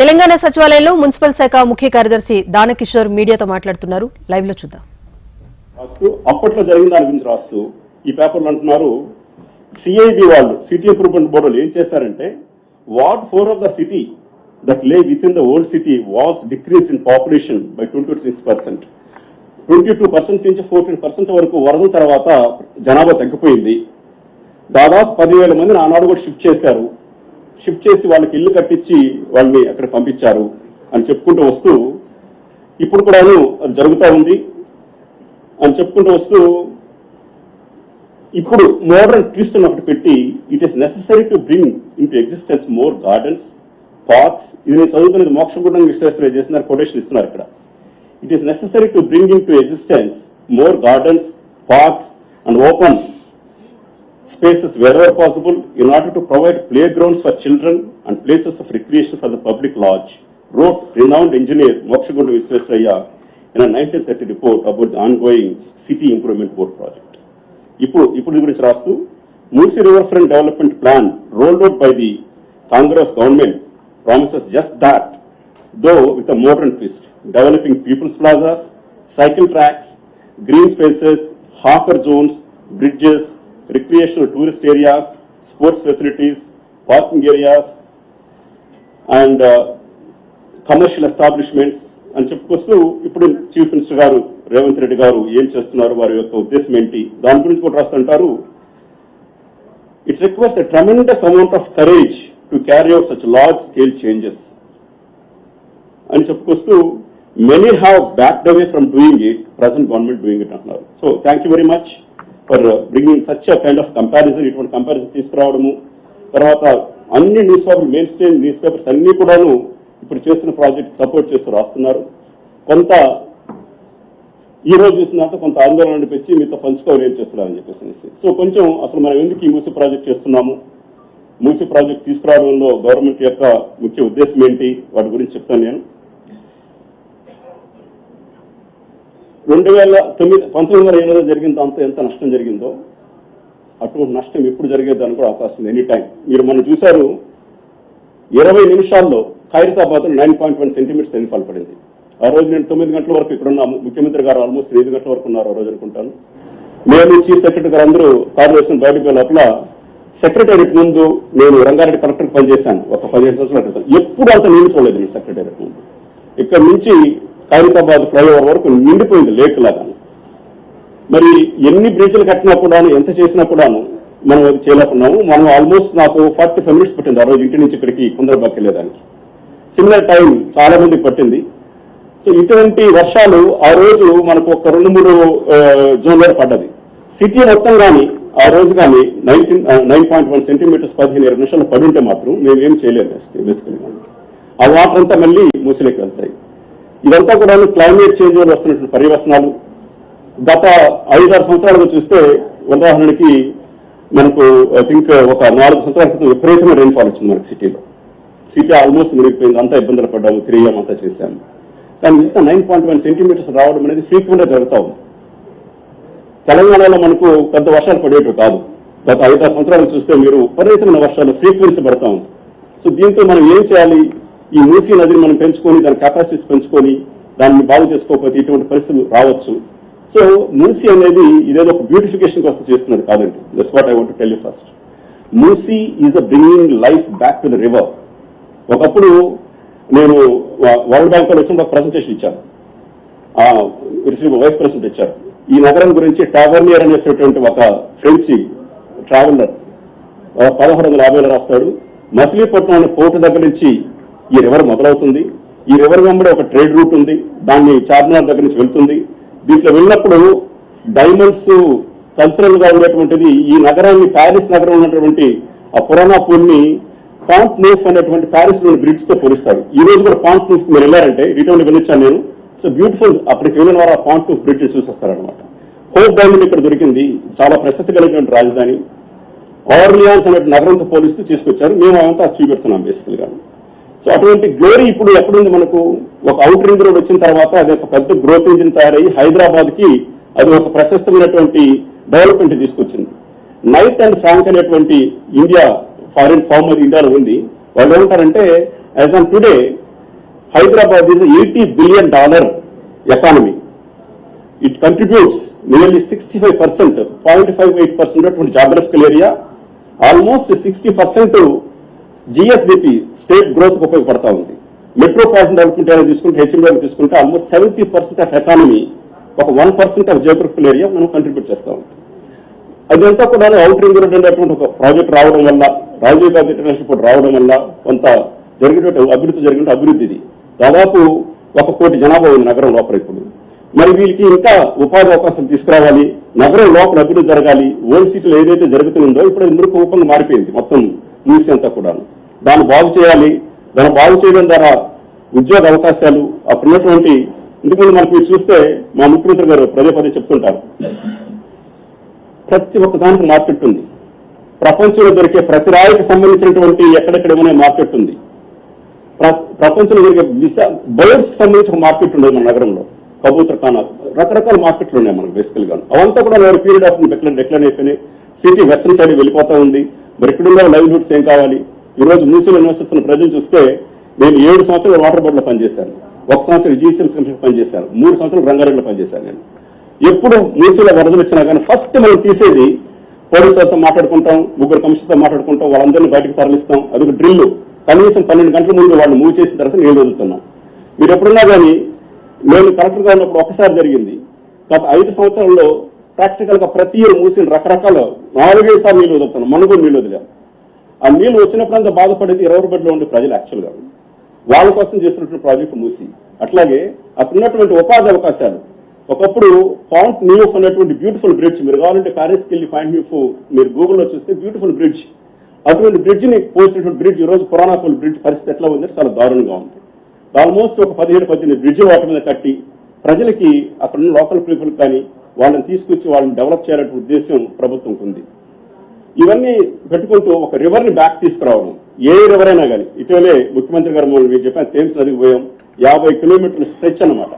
తెలంగాణ సచివాలయంలో మున్సిపల్ శాఖ ముఖ్య కార్యదర్శి దానకిషోర్ మీడియాతో మాట్లాడుతున్నారు. లైవ్లో చూద్దాం. రాస్తూ అప్పట్లో జరిగిన దాని గురించి రాస్తూ ఈ పేపర్లు అంటున్నారు సిఐబి వాళ్ళు సిటీ ఇంప్రూవ్మెంట్ బోర్డులు ఏం చేశారంటే ward four of the city that lay within the old city was decrease in population by twenty six percent twenty two percent నుంచి ఫోర్టీన్ పర్సెంట్ వరకు వరద తర్వాత జనాభా తగ్గిపోయింది. దాదాపు పదివేల మందిని ఆనాడు కూడా షిఫ్ట్ చేశారు. షిఫ్ట్ చేసి వాళ్ళకి ఇల్లు కట్టించి వాళ్ళని అక్కడ పంపించారు అని చెప్పుకుంటూ వస్తూ ఇప్పుడు కూడాను అది జరుగుతూ ఉంది అని చెప్పుకుంటూ వస్తూ ఇప్పుడు మోడర్న్ ట్విస్ట్ అని ఒకటి పెట్టి it is necessary to bring into existence more gardens parks ఇది నేను చదువుతున్నది మోక్షగుండం విశ్వేశ్వరయ్య చేసిన కొటేషన్ ఇస్తున్నారు ఇక్కడ. It is necessary to bring into existence more gardens parks and open spaces wherever possible in order to provide playgrounds for children and places of recreation for the public lodge, wrote renowned engineer Mokshagundu Visvesaraya in a 1930 report about the ongoing City Improvement Board project. ఇప్పుడు ఇప్పుడు దీని గురించి రాస్తూ Musi river front development plan rolled out by the Congress government promises just that though with a modern twist developing people's plazas cycle tracks green spaces hawker zones bridges recreational tourist areas, sports facilities, parking areas, and commercial establishments అని చెప్పుకొస్తూ ఇప్పుడు chief minister గారు రేవంత్ రెడ్డి గారు ఏం చేస్తున్నారు వారి యొక్క ఉద్దేశం ఏంటి? దాని గురించి కూడా రాస్తుంటారు. It requires a tremendous amount of courage to carry out such large scale changes అని చెప్పుకొస్తూ many have backed away from doing it present government doing it అంటున్నారు. So thank you very much for bringing such kind of comparison ఇటువంటి comparison తీసుకురావడము. తర్వాత అన్ని news paper main stream news papers అన్ని కూడాను ఇప్పుడు చేసిన ప్రాజెక్ట్ సపోర్ట్ చేస్తూ రాస్తున్నారు. కొంత ఈ రోజు చూసిన తర్వాత కొంత ఆందోళన అనిపించి మీతో పంచుకోవాలి ఏం చేస్తున్నారని చెప్పేసి అనేసి. సో కొంచెం అసలు మనం ఎందుకు ఈ మూసి ప్రాజెక్ట్ చేస్తున్నాము? మూసీ ప్రాజెక్ట్ తీసుకురావడంలో గవర్నమెంట్ యొక్క ముఖ్య ఉద్దేశం ఏంటి? వాటి గురించి చెప్తాను నేను. రెండు వేల తొమ్మిది పంతొమ్మిది వందల ఎనిమిదిలో జరిగింది అంత ఎంత నష్టం జరిగిందో అటువంటి నష్టం ఎప్పుడు జరిగేదానికి కూడా అవకాశం ఉంది ఎనీ టైం మీరు మనం చూశారు ఇరవై నిమిషాల్లో Khairatabad nine point one centimetres rainfall పడింది. ఆ రోజు నేను తొమ్మిది గంటల వరకు ఇక్కడ ఉన్నాము ముఖ్యమంత్రి గారు ఆల్మోస్ట్ ఐదు గంటల వరకు ఉన్నారు ఆ రోజు అనుకుంటాను. మేము చీఫ్ సెక్రటరీ గారు అందరూ కారు వేసుకుని బయటకు లోపల సెక్రటేరియట్ ముందు నేను రంగారెడ్డి కలెక్టర్ పనిచేశాను. ఒక పదిహేను సంవత్సరాల క్రితం. ఎప్పుడు అంత నేను చూడలేదు నేను సెక్రటేరియట్ ముందు. ఇక్కడ నుంచి ఖైరతాబాద్ ఫ్లైఓవర్ వరకు నిండిపోయింది లేక్ లాగా. మరి ఎన్ని బ్రిడ్జ్లు కట్టినా కూడాను ఎంత చేసినా కూడాను మనం అది చేయలేకున్నాము. మనం ఆల్మోస్ట్ నాకు ఫార్టీ ఫైవ్ మినిట్స్ పట్టింది ఆ రోజు ఇంటి నుంచి ఇక్కడికి కుందరబాకి వెళ్ళేదానికి. సిమిలర్ టైం చాలా మందికి పట్టింది. సో ఇటువంటి వర్షాలు ఆ రోజు మనకు ఒక రెండు మూడు జోన్లో పడ్డది. సిటీ మొత్తం కానీ ఆ రోజు కానీ nineteen nine point one centimetres పదిహేను ఇరవై నిమిషాలు పడి ఉంటే మాత్రం మేము చేయలేదు చేయలేము బేసికలీ ఆ వాటర్ అంతా మళ్ళీ మూసిలోకి వెళ్తాయి. ఇదంతా కూడా క్లైమేట్ చేంజ్ వల్ల వస్తున్నటువంటి పర్యవసనాలు. గత ఐదారు సంవత్సరాలుగా చూస్తే ఉదాహరణకి మనకు ఐ థింక్ ఒక నాలుగు సంవత్సరాల క్రితం విపరీతమైన రెయిన్ఫాల్ వచ్చింది మనకి సిటీలో. సిటీ ఆల్మోస్ట్ మునిగిపోయింది. అంతా ఇబ్బందులు పడ్డాము. తిరిగాము అంతా చేశాము కానీ ఇంత నైన్ పాయింట్ వన్ సెంటీమీటర్స్ రావడం అనేది ఫ్రీక్వెంట్గా జరుగుతూ ఉంది. తెలంగాణలో మనకు పెద్ద వర్షాలు పడేవి కాదు. గత ఐదారు సంవత్సరాలు చూస్తే మీరు విపరీతమైన వర్షాలు ఫ్రీక్వెన్సీ పడతా ఉంది. సో దీంతో మనం ఏం చేయాలి? ఈ మూసీ నదిని మనం పెంచుకొని దాని కెపాసిటీస్ పెంచుకొని దాన్ని బాగు చేసుకోకపోతే ఇటువంటి పరిస్థితులు రావచ్చు. సో మూసీ అనేది ఇదేదో ఒక బ్యూటిఫికేషన్ కోసం చేస్తున్నది కాదండి. That's what I want tell you first Musi is a bringing life back to the river ఒకప్పుడు నేను వరల్డ్ బ్యాంక్లో వచ్చిన ఒక ప్రజెంటేషన్ ఇచ్చాను వైస్ ప్రెసిడెంట్ ఇచ్చారు. ఈ నగరం గురించి టావర్నియర్ అనేటువంటి ఒక ఫ్రెంచ్ ట్రావెలర్ పదహారు వందల యాభైలో రాస్తాడు. మచిలీపట్నం అనే పోర్టు దగ్గర నుంచి ఈ రివర్ మొదలవుతుంది? ఈ రివర్ వెంబడి ఒక ట్రేడ్ రూట్ ఉంది? దాన్ని చార్మినార్ దగ్గర నుంచి వెళ్తుంది. దీంట్లో వెళ్ళినప్పుడు డైమండ్స్ కల్చరల్గా ఉండేటువంటిది ఈ నగరాన్ని ప్యారిస్ నగరం ఉన్నటువంటి ఆ పురాణాపూర్ని పాంట్ నూఫ్ అనేటువంటి ప్యారిస్లోని బ్రిడ్జ్తో పోలిస్తారు. ఈ రోజు కూడా పాంట్ నూఫ్ మీరు వెళ్ళారంటే రిటర్న్ వెళ్ళొచ్చాను నేను. సో బ్యూటిఫుల్ అప్పటికి వెళ్ళిన వారు ఆ పాంట్ నూఫ్ బ్రిడ్జ్ చూసేస్తారనమాట హోప్ డైమండ్ ఇక్కడ దొరికింది. చాలా ప్రసిద్ధి కలిగినటువంటి రాజధాని. ఆర్లియాన్స్ అనే నగరంతో పోలిస్తూ తీసుకొచ్చారు. మేము అంతా చూపెడుతున్నాం బేసికల్గా సో అటువంటి గ్లోరీ ఇప్పుడు ఎక్కడుంది మనకు? ఒక అవుట్ రింగ్ రోడ్ వచ్చిన తర్వాత అది ఒక పెద్ద గ్రోత్ ఇంజిన్ తయారయ్యి హైదరాబాద్కి అది ఒక ప్రశస్తమైనటువంటి డెవలప్మెంట్ తీసుకొచ్చింది. నైట్ అండ్ ఫ్రాంక్ అనేటువంటి ఇండియా ఫారిన్ ఫార్మ్ అది ఇండియాలో ఉంది. వాళ్ళు ఏమంటారంటే as on today Hyderabad is eighty billion dollar economy it contributes nearly sixty five percent point five eight percent అటువంటి geographical area almost sixty percent GSDP state growth ఉపయోగపడతా ఉంది. Metropolitan development area తీసుకుంటే HMD తీసుకుంటే almost seventy percent of economy ఒక one percent of geographical area మనం contribute చేస్తా ఉంది. అదంతా కూడా అవుట్ రింగ్ రోడ్ అనేటువంటి ఒక ప్రాజెక్ట్ రావడం వల్ల రాజీవ్ గాంధీ ఇంటర్నేషనల్ పోర్ట్ రావడం వల్ల కొంత జరిగినటువంటి అభివృద్ధి జరిగిన అభివృద్ధి ఇది. దాదాపు ఒక కోటి జనాభా ఉంది నగరం లోపల ఇప్పుడు. మరి వీళ్ళకి ఇంకా ఉపాధి అవకాశాలు తీసుకురావాలి నగరం లోపల అభివృద్ధి జరగాలి ఓల్డ్ సిటీలో ఏదైతే జరుగుతుందో ఇప్పుడు అది మురుకు రూపంగా మారిపోయింది మొత్తం న్యూస్ అంతా కూడా దాన్ని బాగు చేయాలి. దాన్ని బాగు చేయడం ద్వారా ఉద్యోగ అవకాశాలు అప్పుడున్నటువంటి ఇంతకుముందు మనకు మీరు చూస్తే మా ముఖ్యమంత్రి గారు పదే పదే చెప్తుంటారు. ప్రతి ఒక్క దానికి మార్కెట్ ఉంది. ప్రపంచంలో దొరికే ప్రతి రాయికి సంబంధించినటువంటి ఎక్కడెక్కడ ఏమైనా మార్కెట్ ఉంది. ప్ర- ప్రపంచంలో దొరికే విశా బర్డ్స్ సంబంధించి ఒక మార్కెట్ ఉండదు మన నగరంలో. కబూతర్ ఖానా. రకరకాల మార్కెట్లు ఉన్నాయి మనకు బేసికల్గా అవంతా కూడా నేను పీరియడ్ ఆఫ్ డిక్లైన్ డిక్లైన్ అయిపోయినాయి. సిటీ వెస్టర్న్ సైడ్ వెళ్ళిపోతా ఉంది. మరి ఇక్కడున్న లైవ్లీహుడ్స్ ఏం కావాలి? ఈరోజు రోజు మూసీలో నివసిస్తున్న ప్రజలు చూస్తే నేను ఏడు సంవత్సరాలు వాటర్ బోర్డులో పనిచేశాను. ఒక సంవత్సరం జీసీఎం కమిషన్ పనిచేశాను. మూడు సంవత్సరాలు రంగారెడ్డిలో పనిచేశాను నేను. ఎప్పుడు మూసీలో వరదలు వచ్చినా కానీ ఫస్ట్ మనం తీసేది పోలీసులతో మాట్లాడుకుంటాం ముగ్గురు కమిషన్తో మాట్లాడుకుంటాం వాళ్ళందరినీ బయటకు తరలిస్తాం. అది ఒక డ్రిల్ కనీసం పన్నెండు గంటల ముందు వాళ్ళు మూవ్ చేసిన తర్వాత నేను వదులుతున్నాం. మీరు ఎప్పుడున్నా కానీ నేను కలెక్టర్గా ఉన్నప్పుడు ఒకసారి జరిగింది. గత ఐదు సంవత్సరాల్లో ప్రాక్టికల్గా ప్రతి ఇయర్ మూసిన రకరకాల నాలుగైదు సార్లు నీళ్ళు వదులుతున్నాం. మనం కూడా నీళ్ళు వదిలాం. ఆ నీళ్ళు వచ్చినప్పుడు అంత బాధపడేది ఇరవై ఉండే ప్రజలు యాక్చువల్గా. వాళ్ళ కోసం చేసినటువంటి ప్రాజెక్టు మూసి. అట్లాగే అక్కడున్నటువంటి ఉపాధి అవకాశాలు. ఒకప్పుడు పాయింట్ న్యూఫ్ అనేటువంటి బ్యూటిఫుల్ బ్రిడ్జ్ మీరు కావాలంటే ప్యారిస్కి వెళ్ళి పాయింట్ న్యూఫ్ మీరు గూగుల్లో చూస్తే బ్యూటిఫుల్ బ్రిడ్జ్. అటువంటి బ్రిడ్జ్ని పోల్చినటువంటి బ్రిడ్జ్ ఈ రోజు పురాణాపూల్ బ్రిడ్జ్ పరిస్థితి ఎట్లా ఉందంటే చాలా దారుణంగా ఉంది. ఆల్మోస్ట్ ఒక పదిహేడు పద్దెనిమిది బ్రిడ్జ్ వాటి మీద కట్టి ప్రజలకి అక్కడున్న లోకల్ పీపుల్ కానీ వాళ్ళని తీసుకొచ్చి వాళ్ళని డెవలప్ చేయాలనే ఉద్దేశం ప్రభుత్వంకు ఉంది ఇవన్నీ పెట్టుకుంటూ ఒక రివర్ని బ్యాక్ తీసుకురావడం. ఏ రివర్ అయినా కానీ ఇటీవలే ముఖ్యమంత్రి గారు మీరు చెప్పాను థేమ్స్ నదికి పోయాం యాభై కిలోమీటర్ల స్ట్రెచ్ అన్నమాట.